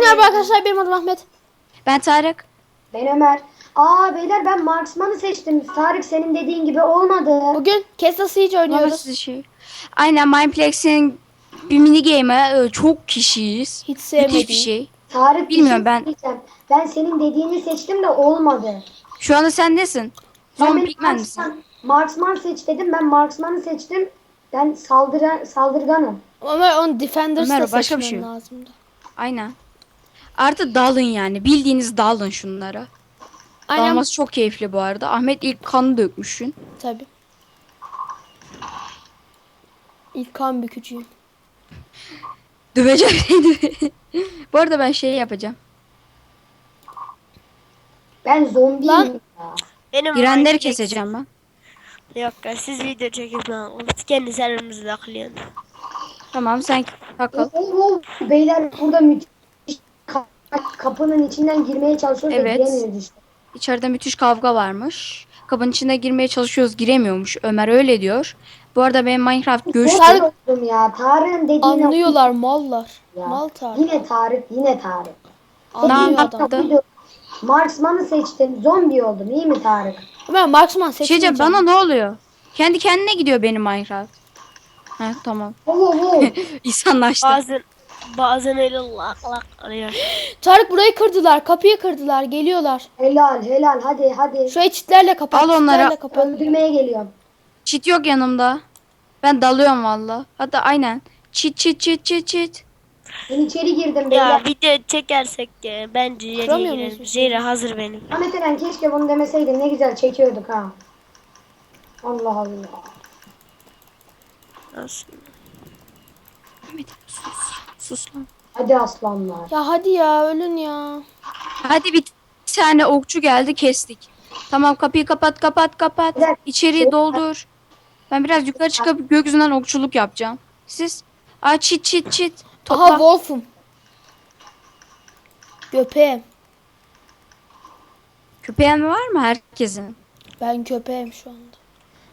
merhaba arkadaşlar benim adım Ahmet. Ben Tarık. Ben Ömer. Aa beyler ben marksmanı seçtim. Tarık senin dediğin gibi olmadı. Bugün Kesla Siege oynuyoruz. şey. Aynen Mindplex'in bir mini game'e e, çok kişiyiz. Hiç Müthiş bir şey. Tarık bir Bilmiyorum, şey ben- söyleyeceğim. Ben senin dediğini seçtim de olmadı. Şu anda sen nesin? Zombi beni Pigman misin? marksman, marksman seç dedim. Ben marksmanı seçtim. Ben saldıra, saldırganım. Ömer onun Defenders'ı Ömer, başka bir şey. lazımdı. Aynen. Artı dalın yani. Bildiğiniz dalın şunlara. Aynen Dalması çok keyifli bu arada. Ahmet ilk kanı dökmüşsün. tabi. İlk kan bükücüyüm. Döveceğim seni. bu arada ben şey yapacağım. Ben zombiyim Lan. ya. Benim Girenleri keseceğim ben. Yok ya siz video çekin ben. Onu kendi serverimize takılıyorsun. Tamam sen takıl. Oo, oo, beyler burada müthiş kapının içinden girmeye çalışıyoruz da Evet. giremiyoruz işte. İçeride müthiş kavga varmış. Kapının içine girmeye çalışıyoruz giremiyormuş. Ömer öyle diyor. Bu arada benim Minecraft göçtü. Tarık oldum ya. Tarık'ın dediğine Anlıyorlar mallar. Ya. Mal Tarık. Yine Tarık, yine Tarık. Anlıyor? Marksman'ı seçtim. Zombi oldum. İyi mi Tarık? Ömer Marksman Şeyce seçmeyeceğim. bana ne oluyor? Kendi kendine gidiyor benim Minecraft. Ha tamam. Oo, oo. İnsanlaştı. Bazen bazen öyle lak lak arıyor. Tarık burayı kırdılar. Kapıyı kırdılar. Geliyorlar. helal helal hadi hadi. Şurayı çitlerle kapat. Al onları. çitlerle kapat. Öldürmeye geliyorum. Çit yok yanımda. Ben dalıyorum valla. Hatta aynen. Çit çit çit çit çit. Ben içeri girdim Ya beyler. video çekersek e, bence yere Kıramıyor girelim. Jere hazır benim. Ahmet Eren keşke bunu demeseydin ne güzel çekiyorduk ha. Allah Allah. Aslında. Ahmet sus. Sus lan. Hadi aslanlar. Ya hadi ya ölün ya. Hadi bir tane okçu geldi kestik. Tamam kapıyı kapat kapat kapat. Dakika. İçeriği doldur. Ben biraz yukarı çıkıp gökyüzünden okçuluk yapacağım. Siz? Aa çit çit çit. Topla. Aha Wolf'um. Köpeğim. Köpeğin var mı herkesin? Ben köpeğim şu anda.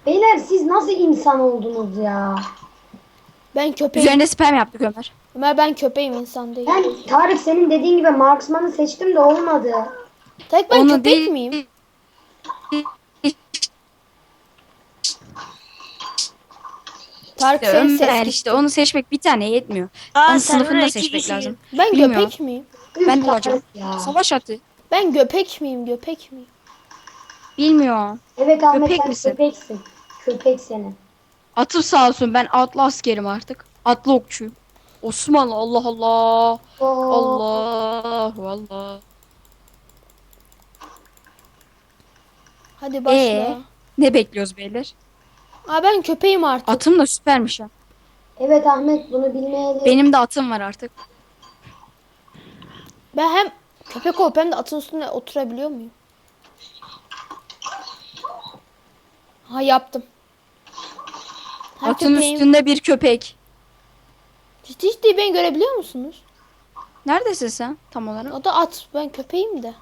Beyler siz nasıl insan oldunuz ya? Ben köpeğim. Üzerinde spam yaptık Ömer. Ömer ben köpeğim insan değilim. Ben Tarık senin dediğin gibi marksmanı seçtim de olmadı. Tek ben Onu köpek değil- miyim? Tarık İşte seni Ömer işte onu seçmek bir tane yetmiyor. Aa, Onun sen sınıfını oraya da iki seçmek kişi lazım. Ben Bilmiyorum. köpek miyim? Üf, Ben de Tarık olacağım. ya. Savaş atı. Ben köpek miyim? Köpek miyim? Bilmiyorum. Evet Ahmet Köpek sen misin? köpeksin. Köpek senin. Atım sağ olsun ben atlı askerim artık. Atlı okçuyum. Osman Allah Allah. Oo. Allah Allah. Hadi başla. Ee? Ne bekliyoruz beyler? Aa ben köpeğim artık. Atım da süpermiş ya. Evet Ahmet bunu bilmeyeli. Benim de atım var artık. Ben hem köpek olup hem de atın üstüne oturabiliyor muyum? Ha yaptım. Hem Atın köpeğim- üstünde bir köpek. Ciddi ciddi beni görebiliyor musunuz? Neredesin sen tam olarak? O da at. Ben köpeğim de.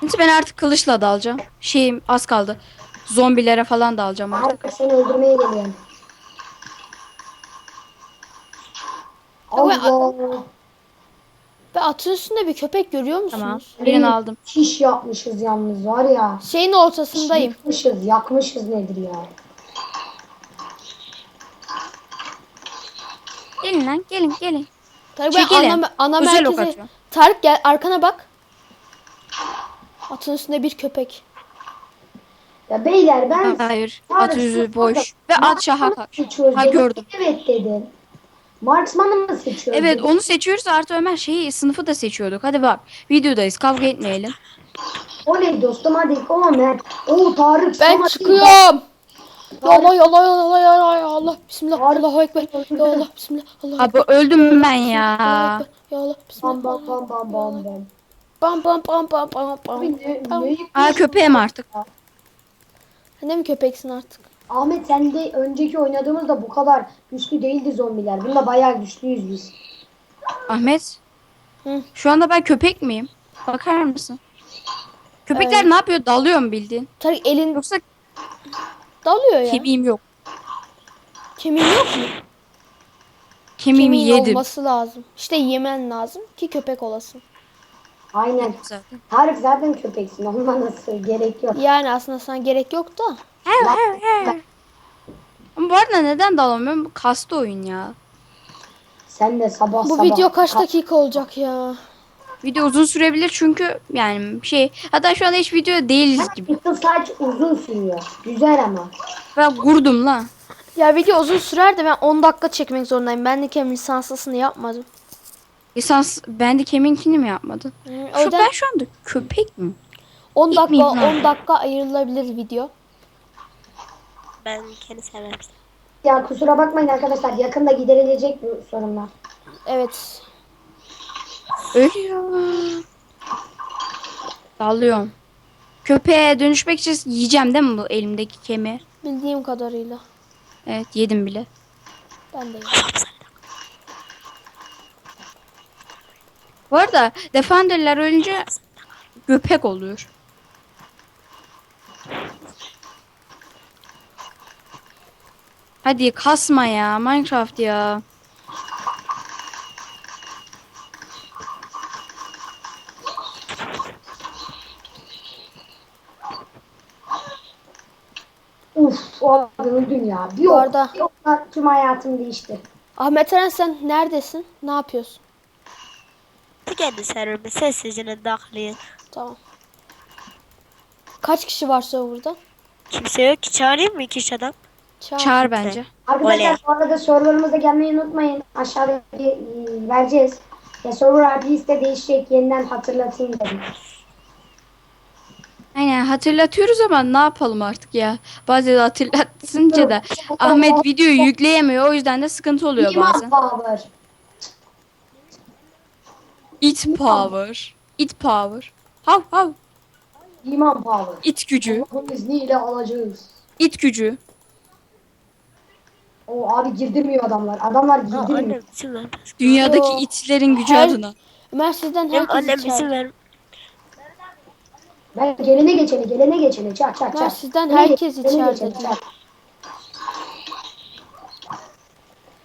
Şimdi ben artık kılıçla dalacağım. Şeyim az kaldı. Zombilere falan dalacağım artık. Tarık seni öldürmeye geliyorum. Allah. Ve atın üstünde bir köpek görüyor musunuz? Tamam. Birini aldım. Şiş yapmışız yalnız var ya. Şeyin ortasındayım. Yıkmışız, yakmışız nedir ya? Gelin lan gelin gelin. Tarık ben Çekilin. ana, ana Özel ok merkeze... atıyor. Tarık gel arkana bak. Atın üstünde bir köpek. Ya beyler ben... Hayır. Tarık, At yüzü boş. Ve at şaha Ha gördüm. Evet dedin. Marksman'ı mı seçiyoruz? Evet onu seçiyoruz artı Ömer şeyi sınıfı da seçiyorduk. Hadi bak videodayız kavga etmeyelim. Oley dostum hadi. O Mert. Oo Tarık. Ben çıkıyorum. Ya Allah ya Allah ya Allah ya Allah ya Allah Bismillah Allahu Ekber. Ya Allah Bismillah Allahu Abi öldüm ben ya. Ya Allah Bismillah Bam bam bam bam bam bam. Bam bam bam bam bam bam ne, bam. ne Aa köpeğim artık. De mi köpeksin artık? Ahmet sen de önceki oynadığımızda bu kadar güçlü değildi zombiler. Bunda bayağı güçlüyüz biz. Ahmet. Hı. Şu anda ben köpek miyim? Bakar mısın? Köpekler Evet. ne yapıyor? Dalıyor mu bildiğin? Tarık elin Yoksa dalıyor ya. kemiğim yok. Kemiğin yok mu? Kemiğimi Kemiğin yedim. olması lazım. İşte yemen lazım ki köpek olasın. Aynen. Zaten. Tarık zaten köpeksin. Ondan nasıl gerek yok. Yani aslında sana gerek yok da. Ama bu arada neden dalamıyorum? Bu kastı oyun ya. Sen de sabah Bu sabah. video kaç dakika olacak ya? Video uzun sürebilir çünkü yani şey hatta şu anda hiç video değiliz gibi. İki saat uzun sürüyor. Güzel ama. Ben kurdum lan. Ya video uzun sürer de ben 10 dakika çekmek zorundayım. Ben de kendi lisanslısını yapmadım. Lisans ben de keminkini mi yapmadın? Hı, Şu, ben şu anda köpek mi? 10 dakika miyim lan? 10 dakika ayrılabilir video. Ben kendi sevmem. Ya kusura bakmayın arkadaşlar. Yakında giderilecek bu sorunlar. Evet. Ölüyor. Dalıyorum. Köpeğe dönüşmek için yiyeceğim değil mi bu elimdeki kemiği? Bildiğim kadarıyla. Evet yedim bile. Ben de. yedim. Bu arada Defender'ler ölünce köpek oluyor. Hadi kasma ya Minecraft ya. Uf abi öldüm ya. Bir Bu ok, arada- bir okla tüm hayatım değişti. Ahmet Eren sen neredesin? Ne yapıyorsun? Kendi serverime sessizce dahiliye. Tamam. Kaç kişi var serverda? Kimse yok ki çağırayım mı iki üç adam? Çağır. Çağır bence. Arkadaşlar Oley. bu arada serverımıza gelmeyi unutmayın. Aşağıdaki e, vereceğiz. Ya server IP'si de değişecek. Yeniden hatırlatayım dedim. Aynen hatırlatıyoruz ama ne yapalım artık ya. Bazen hatırlatınca da Ahmet videoyu yükleyemiyor o yüzden de sıkıntı oluyor bazen. power. It power. It power. Hav hav. İman power. It gücü. Allah'ın izniyle alacağız. It gücü. O abi girdirmiyor adamlar. Adamlar Ha, girdirmiyor. annem izin vermez. Dünyadaki itlerin gücü Her- adına. Ömer sizden Benim herkes annem içer. Ben gelene geçene gelene geçene çak çak Ben çak. sizden Gelene herkes geçene içer geçene, dedim. çak.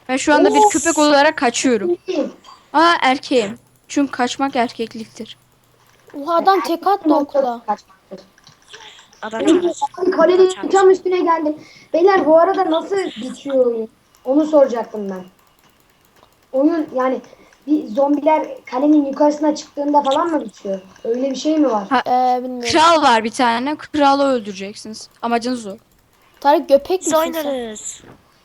Ben şu anda bir Of. köpek olarak kaçıyorum. Kim? Aa erkeğim. Çünkü kaçmak erkekliktir. Oha adam tek attı. Kaçmaktır. Adam Abi çağırır. kalenin tam üstüne geldim. Beyler bu arada nasıl bitiyor oyun? Onu soracaktım ben. Oyun yani bir zombiler kalenin yukarısına çıktığında falan mı bitiyor? Öyle bir şey mi var? Ha, Ee, bilmiyorum. Kral var bir tane. Kralı öldüreceksiniz. Amacınız o. Tarık göpek Biz misin sen? oynarız.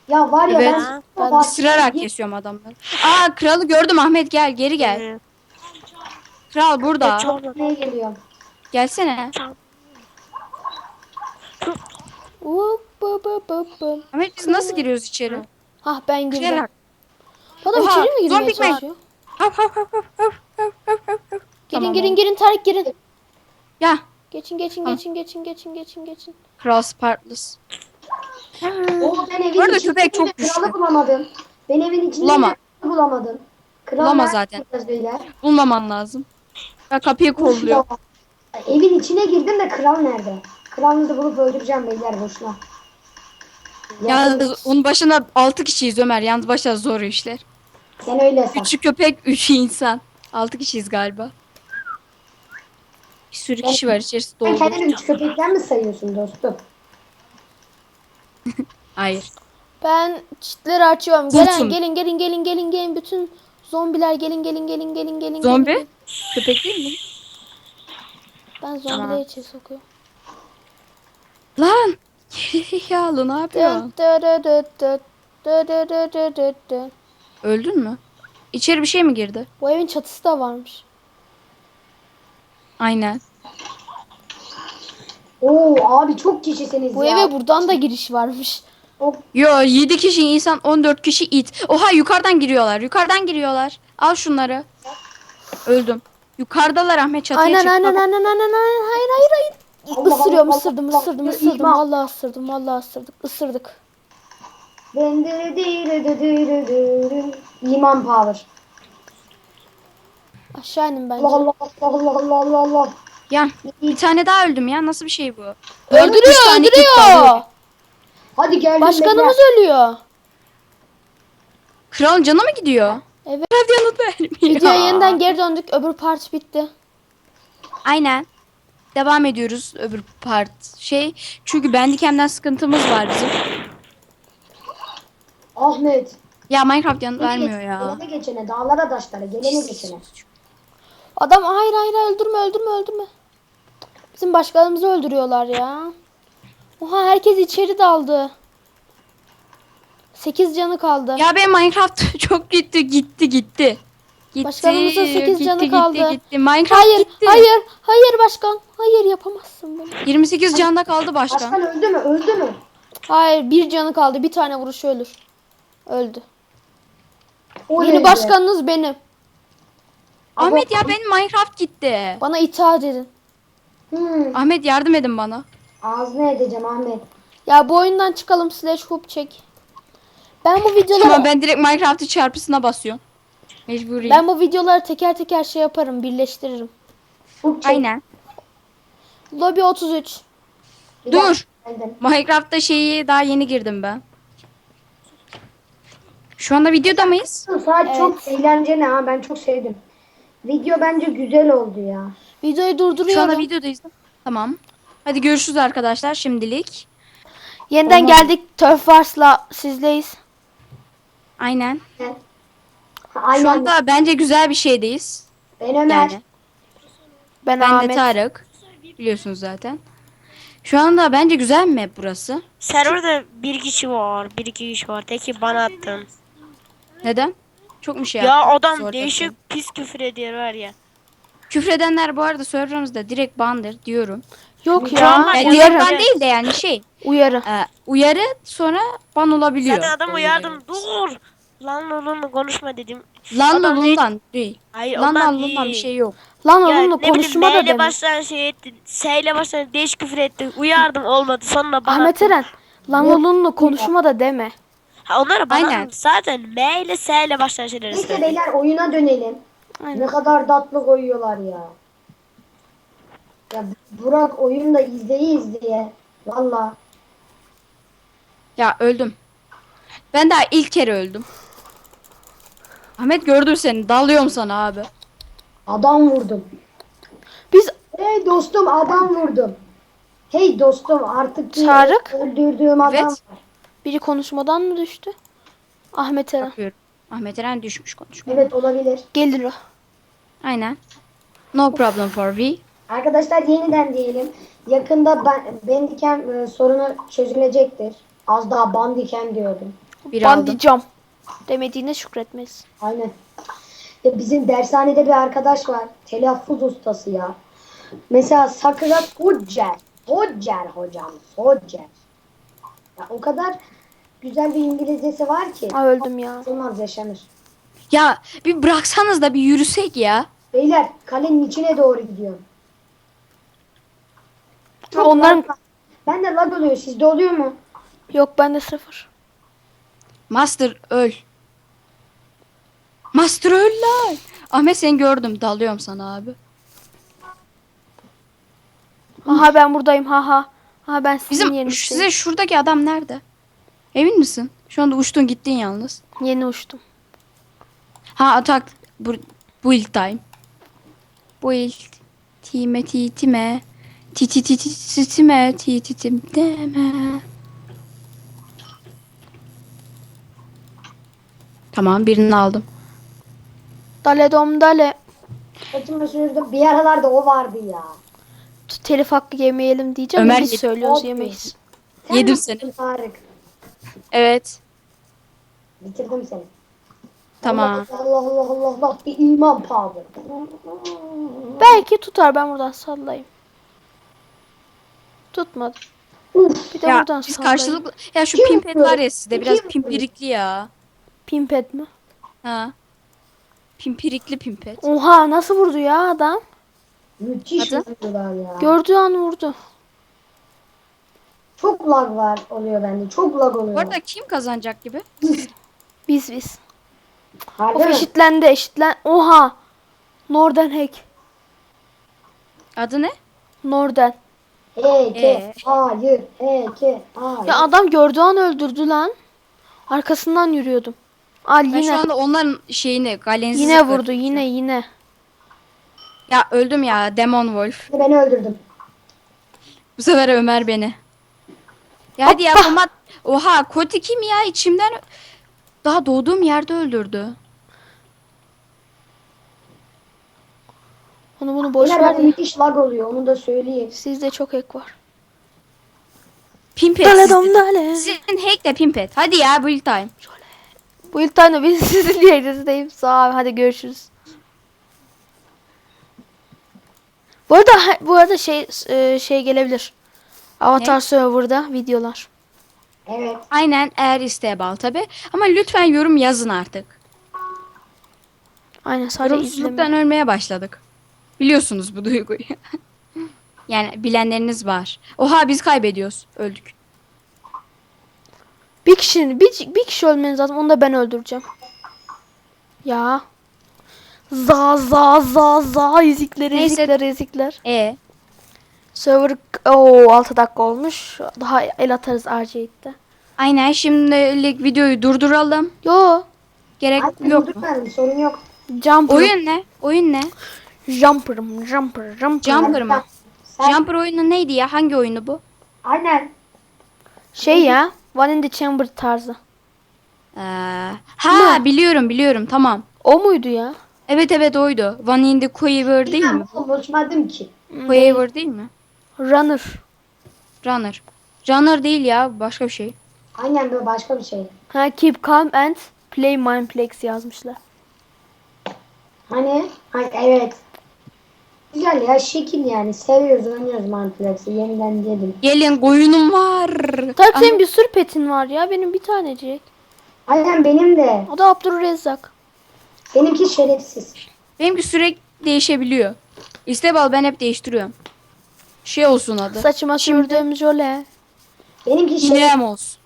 Ya var ya Evet. ben, Ben Bak- Isırarak kesiyorum adamları. Aa kralı gördüm Ahmet gel geri gel. Ee, Kral burada. Neye geliyorum? Gelsene. Ahmet biz nasıl giriyoruz içeri? Hah ben girdim. Kırarak. Bu adam Oha, içeri mi girmeye zombi çalışıyor? Hav. Girin Tamam, girin girin Tarık girin. Ya. Geçin geçin Tamam. geçin geçin geçin geçin geçin. Kral Spartlus. Oo ben evin Bu arada içinde köpek çok de kralı güçlü. bulamadım. Ben evin içinde Bulama. kralı bulamadım. Kral Bulama nerede zaten. bulacağız Beyler? Bulmaman lazım. Ya kapıyı kolluyor. Evin içine girdim de kral nerede? Kralınızı bulup öldüreceğim beyler boşuna. Yalnız onun başına 6 kişiyiz Ömer. Yalnız başına zor işler. Sen öyle san. 3'ü köpek, 3'ü insan. 6 kişiyiz galiba. Bir sürü kişi var içerisi Sen dolu. kendini üç köpekten mi sayıyorsun dostum? Hayır. Ben çitleri açıyorum. Gelen gelin gelin gelin gelin gelin bütün zombiler gelin gelin gelin gelin gelin. Zombi? gelin. Köpek değil mi? Ben zombileri içeri sokuyorum. Lan! Gerizekalı ne yapıyorsun? Öldün mü? İçeri bir şey mi girdi? Bu evin çatısı da varmış. Aynen. Oo abi çok kişisiniz Bu ya. eve buradan da giriş varmış. O- Yo 7 kişi insan 14 kişi it. Oha yukarıdan giriyorlar. Yukarıdan giriyorlar. Al şunları. Öldüm. Yukarıdalar Ahmet çatıya Aynen çıktı. aynen aynen aynen aynen. Hayır hayır hayır. Allah Isırıyorum Allah ısırdım Allah. ısırdım ısırdım. İman. Vallahi ısırdım vallahi ısırdık. Isırdık. İman power. Aşağı inin bence. Allah Allah Allah Allah Allah Allah. Ya bir tane daha öldüm ya. Nasıl bir şey bu? Öldürüyor öldürüyor. Hadi geldim Başkanımız beyler. ölüyor. Kralın canı mı gidiyor? Evet. Radyonut vermiyor. Videoya yeniden geri döndük. Öbür part bitti. Aynen. Devam ediyoruz öbür part. Şey çünkü Bandicam'den sıkıntımız var bizim. Ahmet. Ya Minecraft yanıt vermiyor ya. Gelene geçene, dağlara taşlara, gelene geçene. Adam hayır hayır öldürme öldürme öldürme. Bizim başkanımızı öldürüyorlar ya. Oha herkes içeri daldı. 8 canı kaldı. Ya benim Minecraft çok gitti gitti gitti. Gitti. Başkanımızın sekiz gitti, canı gitti, kaldı. Gitti. Minecraft hayır gitti. hayır hayır başkan. Hayır yapamazsın bunu. 28 canda kaldı başkan. Başkan öldü mü? Öldü mü? Hayır bir canı kaldı. Bir tane vuruş ölür. Öldü. O Yeni başkanınız benim. Ahmet ya benim Minecraft gitti. Bana itaat edin. Hmm. Ahmet yardım edin bana. Ağzına edeceğim Ahmet. Ya bu oyundan çıkalım slash hoop çek. Ben bu videoları Tamam ben direkt Minecraft'ı çarpısına basıyorum. Mecburi. ben bu videoları teker teker şey yaparım, birleştiririm. Çek. Aynen. Lobby 33. Bir Dur. geldim. Minecraft'ta şeyi daha yeni girdim ben. Şu anda videoda mıyız? Saat çok eğlenceli ha. Ben çok sevdim. Video bence güzel oldu ya. Videoyu Şu durduruyorum. anda videodayız. Tamam. Hadi görüşürüz arkadaşlar şimdilik. Yeniden geldik. Turf Wars'la sizleyiz. Aynen. Aynen. Şu anda bence güzel bir şeydeyiz. Ben Ömer. Yani Ben, ben de Ahmet. Tarık. Biliyorsunuz zaten. Şu anda bence güzel mi burası? Serverda bir kişi var. Bir iki kişi var. Teki bana attın. Neden? Çok mu şey Ya yaptın? adam Zor değişik pis küfür ediyor var ya. Küfredenler bu arada serverımızda direkt bandır diyorum. Yok ya. Yani ya, direkt Uyarı. ban değil de yani şey. Uyarı. e, uyarı sonra ban olabiliyor. Zaten adam uyardım. Dur. Lan oğlum konuşma dedim. Lan Adam oğlundan değil. Hayır Lan ondan oğlundan bir değil. şey yok. Lan Ya onunla ne bileyim konuşma M da ile deme. başlayan şey etti. S ile başlayan değişik küfür etti. Uyardım olmadı. Sonra bana Ahmet. Eren. Lan onunla konuşma da deme. Ha, onlara bana Aynen. Zaten M ile S ile başlayan şeyleri Neyse söyledi. beyler oyuna dönelim. Aynen. Ne kadar tatlı koyuyorlar ya. Ya Burak oyunda izleye izleye. Valla. Ya öldüm. Ben daha ilk kere öldüm. Ahmet gördüm seni. Dalıyorum sana abi. Adam vurdum. Biz Hey dostum adam vurdum. Hey dostum artık bir Tarık? öldürdüğüm adam Evet. var. Biri konuşmadan mı düştü? Ahmet Eren. Bakıyorum. Ahmet Eren düşmüş konuşma. Evet olabilir. Gelir o. Aynen. No problem for we. Arkadaşlar yeniden diyelim. Yakında ben, Bandicam e, sorunu çözülecektir. Az daha Bandicam diyordum. Bir aldım. Bandicam. Demediğine şükretmez. Aynen. Ya bizim dershanede bir arkadaş var. Telaffuz ustası ya. Mesela Sakura Hoca. Hoca hocam. Hoca. Ya o kadar güzel bir İngilizcesi var ki. Aa öldüm ya. Olmaz yaşanır. Ya bir bıraksanız da bir yürüsek ya. Beyler kalenin içine doğru gidiyorum. Çok Onların- lag. Ben de lag oluyor. Sizde oluyor mu? Yok bende sıfır. Master öl. Master öl lan. Ahmet seni gördüm. Dalıyorum sana abi. Aha ben buradayım ha ha. Ha ben sizin Bizim yerinizde. size şuradaki adam nerede? Emin misin? Şu anda uçtun gittin yalnız. Yeni uçtum. Ha atak bu time. Build time ti time ti ti ti ti ti time ti ti tim deme. Tamam birini aldım. Dale dom dale. Saçımda şurada bir aralarda o vardı ya. Telif hakkı yemeyelim diyeceğim. Ömer biz söylüyoruz yemeyiz. Sen Yedim seni. Tarık. Evet. Bitirdim seni. Tamam. Allah Allah Allah Allah bir iman power. Belki tutar ben buradan sallayayım. Tutmadı. Uf. Bir de Ya buradan biz sallayayım. karşılıklı ya şu Kim pimpet var ya sizde biraz Kim pimpirikli ya. Pimpet mi? Ha. Pimpirikli pimpet. Oha nasıl vurdu ya adam? Müthiş vuruyorlar ya. Gördüğü an vurdu. Çok lag var oluyor bende. Çok lag oluyor. Bu arada kim kazanacak gibi? Biz biz. Harbi Of mi? eşitlendi eşitlen. Oha. Norden hack. Adı ne? Norden. E, K, Ee? hayır. E, K, hayır. Ya adam gördüğü an öldürdü lan. Arkasından yürüyordum. Al Ben şu yine. anda onların şeyini galensiz Yine vurdu yine yine. Ya öldüm ya Demon Wolf. Beni öldürdüm. Bu sefer Ömer beni. Ya hadi ya Pomat. Oha Koti kim ya içimden daha doğduğum yerde öldürdü. Onu bunu boş ver bende de. müthiş lag oluyor onu da söyleyeyim. Sizde çok ek var. Pimpet. Dale dom dale. Sizin hack de pimpet. Hadi ya build time. Bu ilk tane biz sizin yerindeyiz. Sağ ol. Hadi görüşürüz. Bu arada bu arada şey e, şey gelebilir. Avatar Ne? server'da videolar. Evet. Aynen eğer isteğe bağlı tabi. Ama lütfen yorum yazın artık. Aynen sadece izleme. Yorumsuzluktan ölmeye başladık. Biliyorsunuz bu duyguyu. yani bilenleriniz var. Oha biz kaybediyoruz. Öldük. Bir kişinin bir, bir kişi ölmeniz lazım. Onu da ben öldüreceğim. Ya. Za za za za ezikler Neyse. ezikler ezikler. E Server o 6 dakika olmuş. Daha el atarız RJ'de. aynen şimdilik videoyu durduralım. Yo. Gerek Ay, yok öldürmedim sorun yok. Jumper. Oyun ne? Oyun ne? Jumper'ım jumper jumper. Jumper mı? Sen- Jumper oyunu neydi ya? Hangi oyunu bu? Aynen. Şey ya. One in the Chamber tarzı. Ee, ha biliyorum biliyorum tamam. O muydu ya? Evet evet oydu. One in the Quiver değil mi? Oğlum uçmadım ki. Quiver değil mi? Runner. Runner. Runner değil ya başka bir şey. Aynen böyle başka bir şey. Ha keep calm and play Mineplex yazmışlar. Hani? Ha, evet. Güzel ya şekil yani. Seviyoruz oynuyoruz Manplex'i. Yeniden diyelim. Gelin koyunum var. Tabii senin bir sürü petin var ya. Benim bir tanecik. Aynen benim de. O da Abdurrezzak. Benimki şerefsiz. Benimki sürekli değişebiliyor. İstebal ben hep değiştiriyorum. Şey olsun adı. Saçıma sürdüğüm jöle. Benimki şerefsiz. İneğim olsun.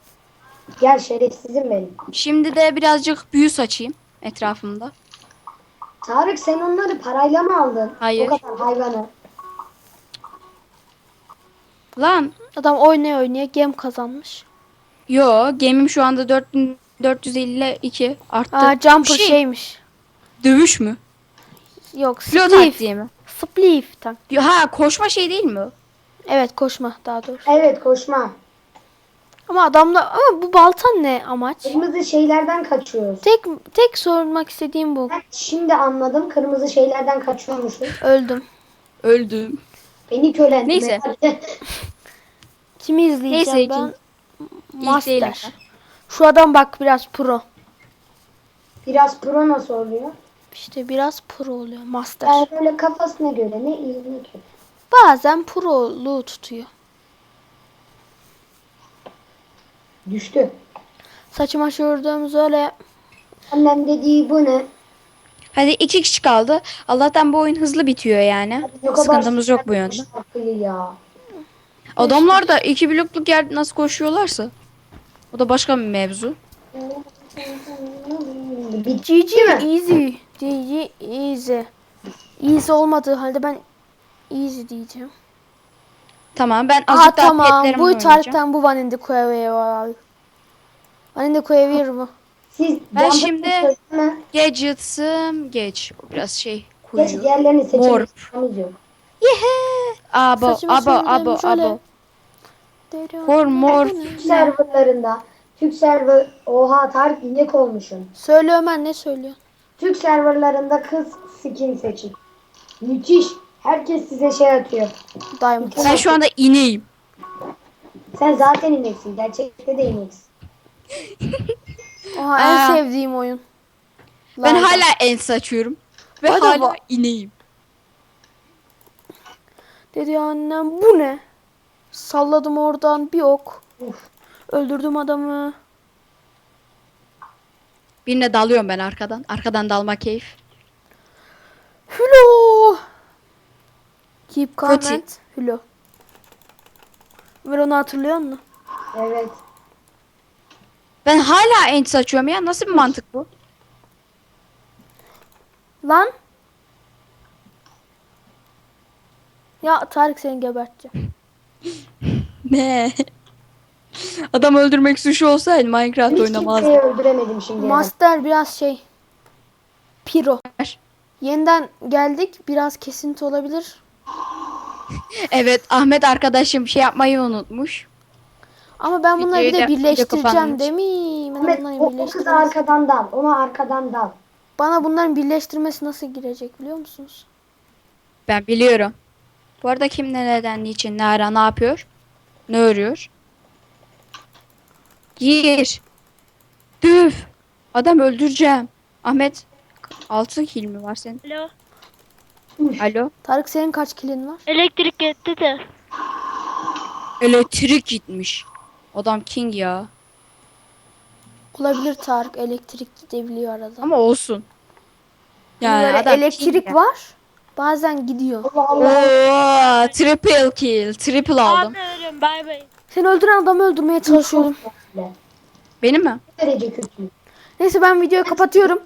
Gel şerefsizim benim. Şimdi de birazcık büyü saçayım etrafımda. Tarık sen onları parayla mı aldın? Hayır. O kadar hayvanı. Lan Adam oynaya oynaya gem kazanmış. yo gemim şu anda 4452 arttı. Aa jumper Şey, şeymiş. Dövüş mü? Yok Pilot taktiği mi? Spliff tank. Ha koşma şey değil mi? o? Evet koşma daha doğrusu. Evet koşma. Ama adamda ama bu baltan ne amaç? Kırmızı şeylerden kaçıyoruz. Tek tek sormak istediğim bu. Ben şimdi anladım. Kırmızı şeylerden kaçıyormuşuz. Öldüm. Öldüm. Beni kölen. Neyse. Kimi izleyeceğim Neyse, ben? Değilim Master. Şu adam bak biraz pro. Biraz pro nasıl oluyor? İşte biraz pro oluyor master. Yani böyle kafasına göre ne iyi ne kötü. Bazen proluğu tutuyor. Düştü. Saçıma sürdüğümüz öyle Annem dediği bu ne? Hadi iki kişi kaldı. Allah'tan bu oyun hızlı bitiyor yani. Kadar Sıkıntımız yok bu yönde. ya. Adamlar da iki blokluk yer nasıl koşuyorlarsa. O da başka bir mevzu. GG easy. GG easy. Easy olmadığı halde ben easy diyeceğim. Tamam ben Aa azıcık daha tamam. Bu oynayacağım. tarihten bu Van in the Quaver var. Van in the Quaver bu. Siz Ben şimdi- mi? Gadgets'ım geç. O biraz şey Geç koyu. diğerlerini Mor. imkanımız yok. Yehe. Abo Saçımı abo abo şöyle. abo. For more. Türk serverlarında Türk server oha Tarık inek olmuşsun. Söyle Ömer ne söylüyor? Türk serverlarında kız skin seçin. Müthiş. Herkes size şey atıyor. Diamond. Ben şu anda ineğim. Sen zaten ineksin. Gerçekte de ineksin. Oha en Aa. sevdiğim oyun. Ben Larda. hala el saçıyorum. Ve Hadi hala bak. ineğim. Dedi annem bu ne? Salladım oradan bir ok. Uf. Öldürdüm adamı. Birine dalıyorum ben arkadan. Arkadan dalma keyif. Hülo. Keep and Hülo. Ömer onu hatırlıyor musun? Evet. Ben hala ent saçıyorum ya. Nasıl bir mantık bu? Lan. Ya Tarık seni geberteceğim. Ne? Adam öldürmek suçu olsaydı Minecraft Hiç kimseyi öldüremedim şimdi. Master biraz şey. Piro. Yeniden geldik. Biraz kesinti olabilir. Evet Ahmet arkadaşım şey yapmayı unutmuş. Ama ben bunları bir Videoyu de da- video birleştireceğim kapanmış. Ben Ahmet bunları o, o kızı birleştirmesi- arkadan dal. Onu arkadan dal. Bana bunların birleştirmesi nasıl girecek biliyor musunuz? Ben biliyorum. Bu arada kim ne neden niçin ne ara ne yapıyor? Ne örüyor? Gir. Düf. Adam öldüreceğim. Ahmet 6 kill mi var senin? Alo. Alo. Tarık senin kaç kilin var? Elektrik gitti de. Elektrik gitmiş. Adam king ya. Olabilir Tarık. Elektrik gidebiliyor arada. Ama olsun. Yani adam elektrik king ya. var. Bazen gidiyor. Allah Allah. Oo, triple kill. Triple aldım. Abi ölüyorum bay bay. Seni öldüren adamı öldürmeye çalışıyorum. Ne Benim mi? derece kötü. Neyse ben videoyu kapatıyorum.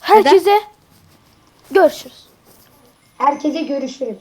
Herkese görüşürüz. Herkese görüşürüz.